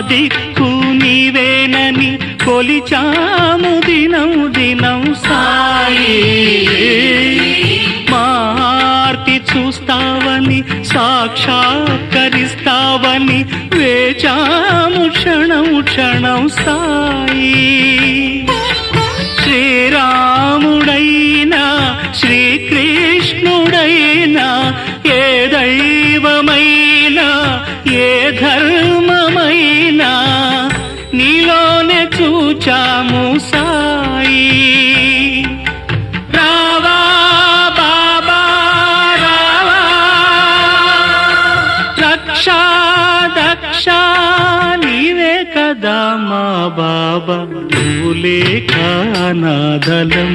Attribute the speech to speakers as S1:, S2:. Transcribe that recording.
S1: దిక్కు నీవేనని కొలిచాము దినం దినం సాయి. మార్తి చూస్తావని సాక్షాత్కరిస్తావని వేచాము క్షణం క్షణం సాయి. శ్రీరాముడైనా శ్రీకృష్ణుడైనా ఏ దైవమైనా ఏ ధర్మమైనా చూచాము సాయి. రావా బాబా రావా. రక్షా దక్ష నీవే కదా మా బాబా. నువ్వులే కానాదలం